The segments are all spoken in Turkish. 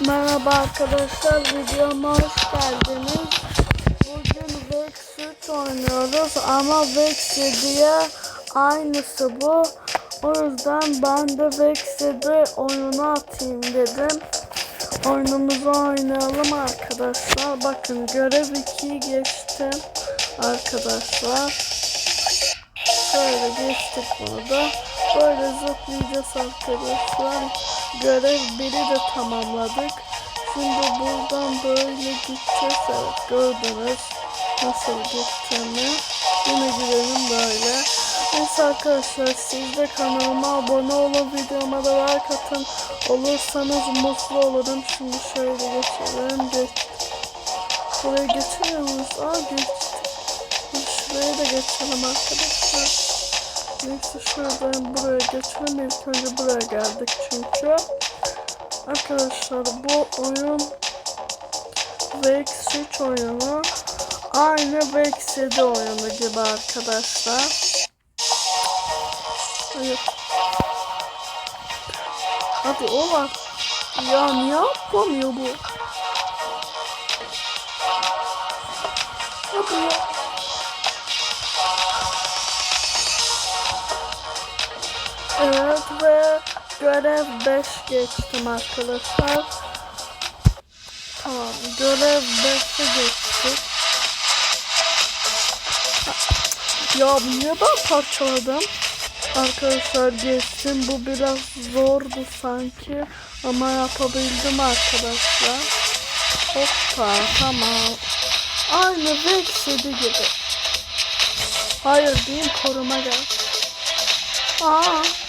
Merhaba arkadaşlar, videoma hoş geldiniz. Bugün Vex 3 oynuyoruz ama Vex 7'ye aynısı bu. O yüzden ben de Vex 7 oyunu atayım dedim. Oyunumuzu oynayalım arkadaşlar. Bakın görev 2'yi geçtim arkadaşlar. Şöyle geçtik bunu da. Böyle zıplayacağız arkadaşlar. Görev biri de tamamladık. Şimdi buradan böyle gideceğiz. Evet gördünüz nasıl gittiğimi. Yine gidelim böyle. Neyse arkadaşlar siz de kanalıma abone olun. Videoma da like atın. Olursanız mutlu olurum. Şimdi şöyle geçelim. Geç. Buraya geçemiyor muyuz? Aa geçtik. Şuraya da geçelim arkadaşlar. Neyse şuradan buraya geçelim. İlk önce buraya geldik çünkü. Arkadaşlar bu oyun Vex 3 oyunu. Aynı Vex 7 oyunu gibi arkadaşlar. Hayır. Hadi o var. Ya niye atlamıyor bu? Hadi ya. Görev 5 geçtim arkadaşlar. Tamam görev 5'e geçtik. Ya niye ben parçaladım? Arkadaşlar geçtim. Bu biraz zordu sanki. Ama yapabildim arkadaşlar. Hoppa tamam. Aynı Vex 7 gibi. Hayır diyeyim koruma gel. Aa.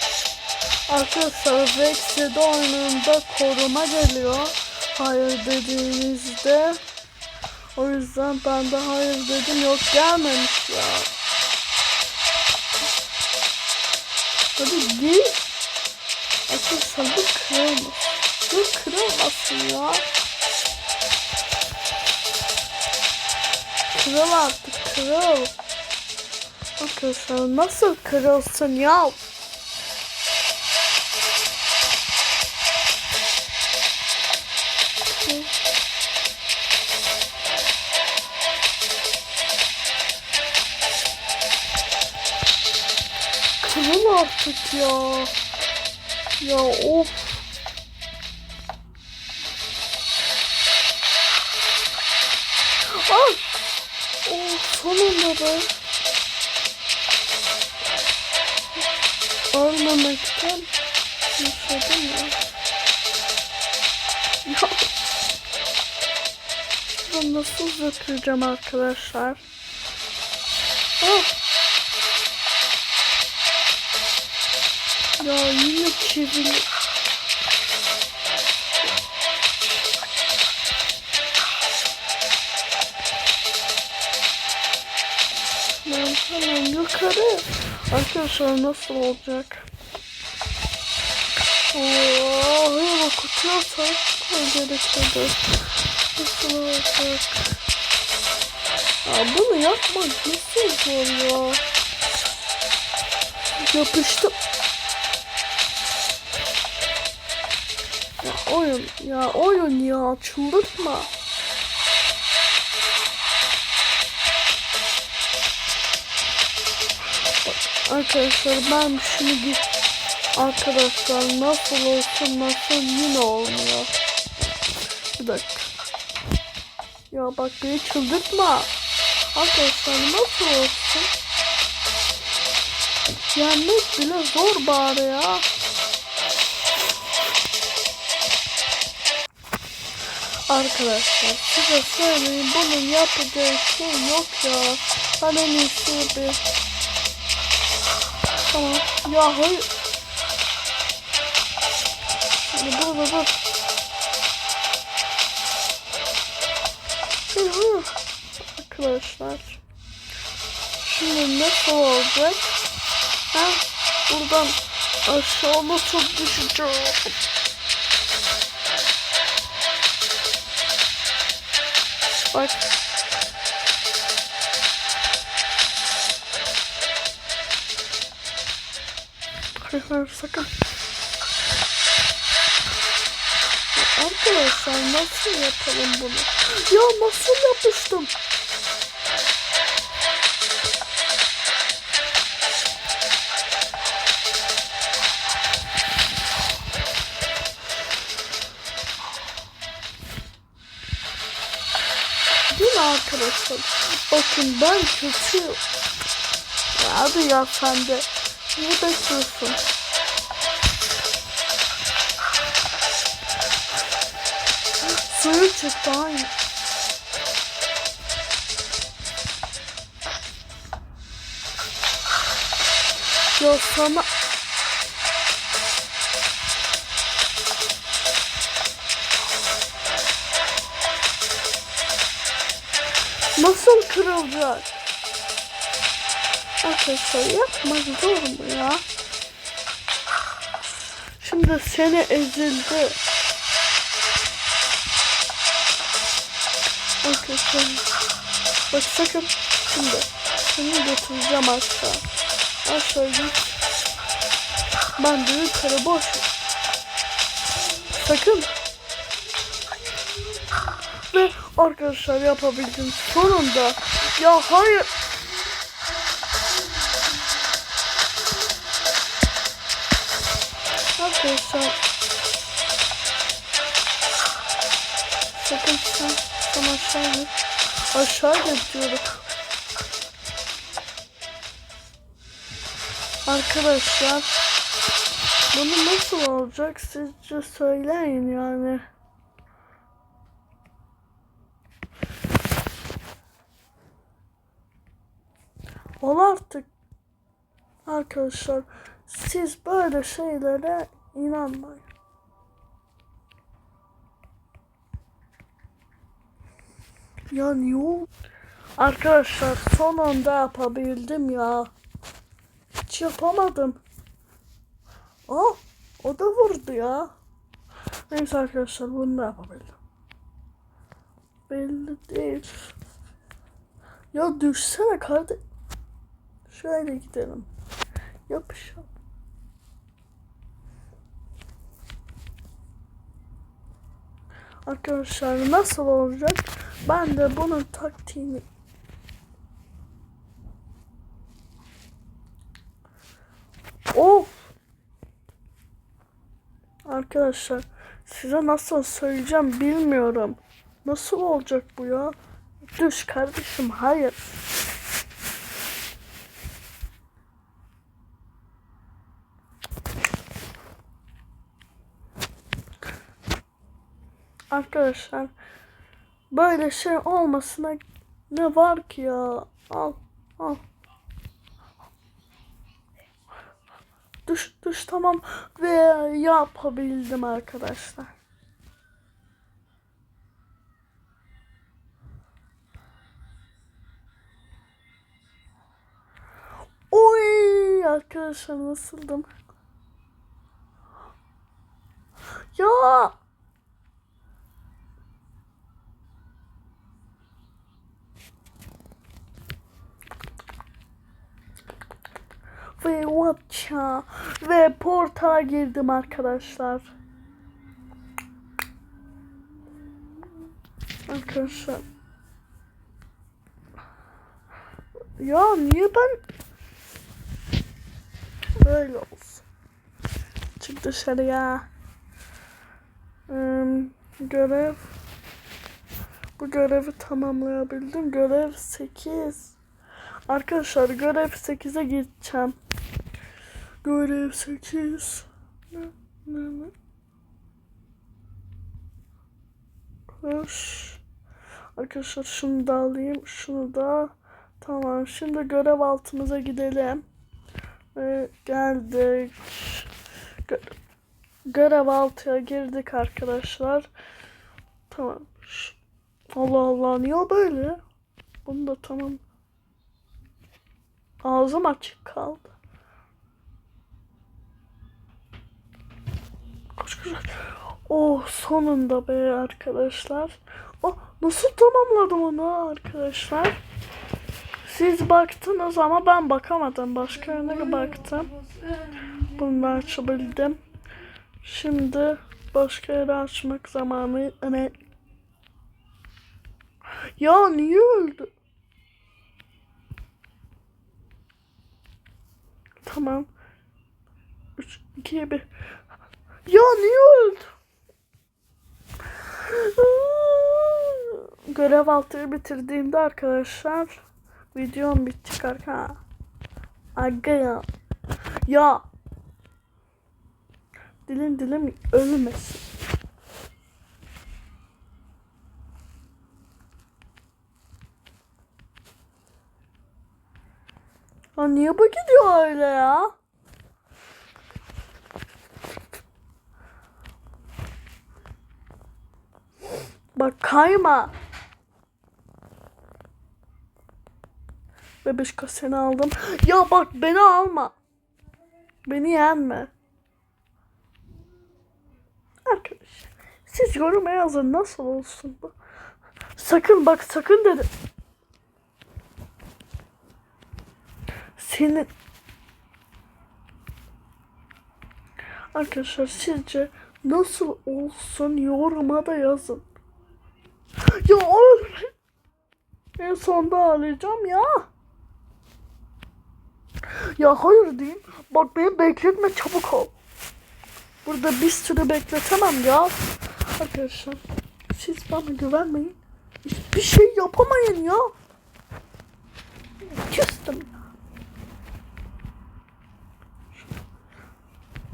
Arkadaşlar Vex 7 oyununda koruma geliyor. Hayır dediğinizde. O yüzden ben de hayır dedim. Yok gelmemiş ya. Hadi git. Arkadaşlar bu kırılmış. Bu kırılmasın ya. Kırıl artık kırıl. Arkadaşlar nasıl kırılsın ya? Artık ya. Ya of. Ah! Oh, sonunda be. Ölmemekten yaşadım ya. Ya. Ben nasıl zıplayacağım arkadaşlar? Ah! Ya yine çivili. Ben hemen yukarı. Arkadaşlar nasıl olacak? Oo, o kutuya çıkmam gerekiyordu. Nasıl olacak? Ya bunu yapmak nasıl zor ya? Yapıştım. Oyun ya oyun ya çıldırtma. Arkadaşlar ben git Arkadaşlar nasıl olsun nasıl yine olmuyor. Bir dakika. Ya bak beni çıldırtma. Arkadaşlar nasıl olsun? Yenmek bile zor bari ya. Arkadaşlar size söyleyeyim bunun yapacağı şey yok ya. Ben en iyisi bir... Tamam. Ya hayır. Şimdi dur dur dur. Hayır. Arkadaşlar. Şimdi nasıl olacak? Ha? Buradan aşağı nasıl düşeceğim? Bak. Hayır hayır sakın. Arkadaşlar nasıl yapalım bunu? Ya nasıl yapıştım? Arkadaşlar? Bakın ben. Ya hadi ya sen de. Ne bekliyorsun? Suyu çıktı aynı. Ya sana... Nasıl kırılacak? Arkadaşlar yapmak zor mu ya? Şimdi seni ezildi. Arkadaşlar bak sakın şimdi seni götüreceğim aşağı. Aşağı git. Ben de yukarı boş. Sakın. Ve arkadaşlar yapabildim sonunda. Ya hayır. Arkadaşlar. Sakın sen, sen aşağı. Aşağı git. Arkadaşlar. Bunu nasıl olacak sizce söyleyin yani. Ol artık. Arkadaşlar siz böyle şeylere inanmayın. Ya niye oldu? Arkadaşlar son anda yapabildim ya. Hiç yapamadım. Oh, o da vurdu ya. Neyse arkadaşlar bunu da yapabildim. Belli değil. Ya düşsene kardeş. Şöyle gidelim. Yapışalım. Arkadaşlar nasıl olacak? Ben de bunun taktiğini Of! Arkadaşlar size nasıl söyleyeceğim bilmiyorum. Nasıl olacak bu ya? Düş kardeşim hayır. Arkadaşlar böyle şey olmasına ne var ki ya? Al al. Düş düş tamam ve yapabildim arkadaşlar. Oy arkadaşlar nasıldım? Ya ve watcha ve portala girdim arkadaşlar. Arkadaşlar. Ya niye ben böyle olsun. Çık dışarıya. Hmm, görev bu görevi tamamlayabildim. Görev 8. Arkadaşlar görev 8'e gideceğim. Görev 8. Ne, ne, ne? Koş. Arkadaşlar şunu da alayım. Şunu da. Tamam. Şimdi görev altımıza gidelim. Ve geldik. Gö görev altıya girdik arkadaşlar. Tamam. Allah Allah niye böyle? Bunu da tamam. Ağzım açık kaldı. Koş. Oh sonunda be arkadaşlar. Oh nasıl tamamladım onu arkadaşlar? Siz baktınız ama ben bakamadım. Başka yerine baktım. Bunu açabildim. Şimdi başka yere açmak zamanı. Evet. Ya niye öldü? Tamam. 3, 2, 1. Ya niye öldü? Görev altıyı bitirdiğimde arkadaşlar videom bitti kanka. Aga ya. Ya. Dilim dilim ölmesin. Ha niye bu gidiyor öyle ya? Bak kayma. Bebişko seni aldım. Ya bak beni alma. Beni yenme. Arkadaşlar siz yoruma yazın nasıl olsun bu. Sakın bak sakın dedim. Senin Arkadaşlar sizce nasıl olsun yoruma da yazın. Ya. En sonda ağlayacağım ya. Ya hayır diyeyim. Bak beni bekletme çabuk ol. Burada bir sürü bekletemem ya. Arkadaşlar siz bana güvenmeyin. Hiçbir şey yapamayın ya. Küstüm ya.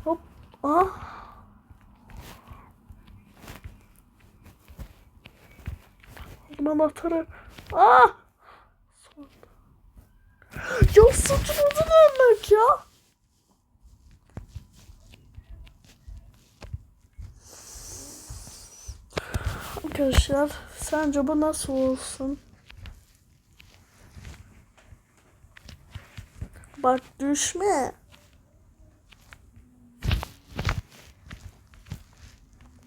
Hop. Ah. Aldım anahtarı. Ah. Ya suçumuzu dönmek ya. Arkadaşlar sence bu nasıl olsun? Bak düşme.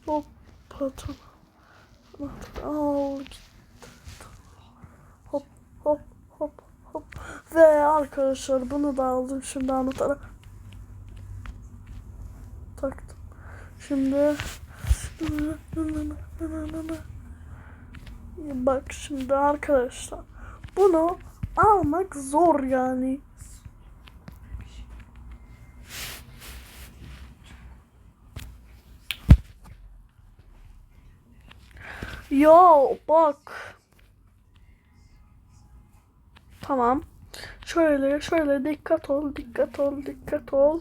Hop patron. Al git. Hop hop hop hop. Ve arkadaşlar bunu da aldım şimdi anahtarı. Taktım. Şimdi Bak şimdi arkadaşlar bunu almak zor yani. Ya bak. Tamam. Şöyle şöyle dikkat ol dikkat ol dikkat ol.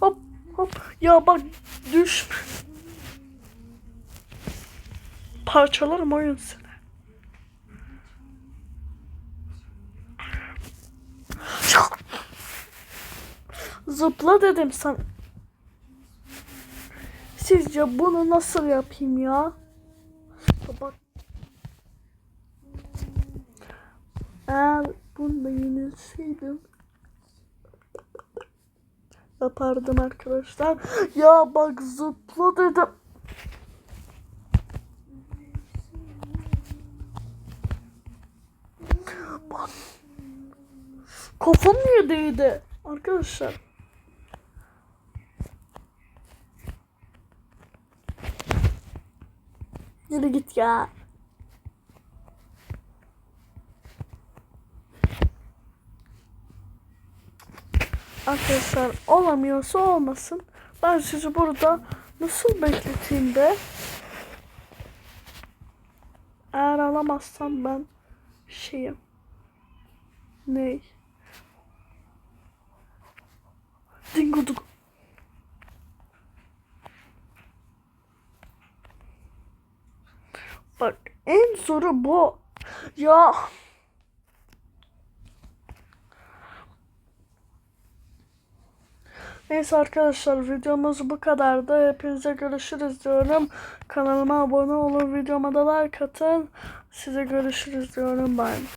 Hop hop. Ya bak düşme. Parçalarım oyun seni. Zıpla dedim sana. Sizce bunu nasıl yapayım ya? Bak. Eğer bunda yenilseydim yapardım arkadaşlar. Ya bak zıpla dedim. Bak. Kafam niye değdi? Arkadaşlar. Yürü git ya. Arkadaşlar olamıyorsa olmasın. Ben sizi burada nasıl bekleteyim be? Eğer alamazsam ben şeyim. Ney? Dinguduk. Bak en zoru bu. Ya. Neyse arkadaşlar videomuz bu kadardı. Hepinize görüşürüz diyorum. Kanalıma abone olun, videoma da like atın. Size görüşürüz diyorum. Bye.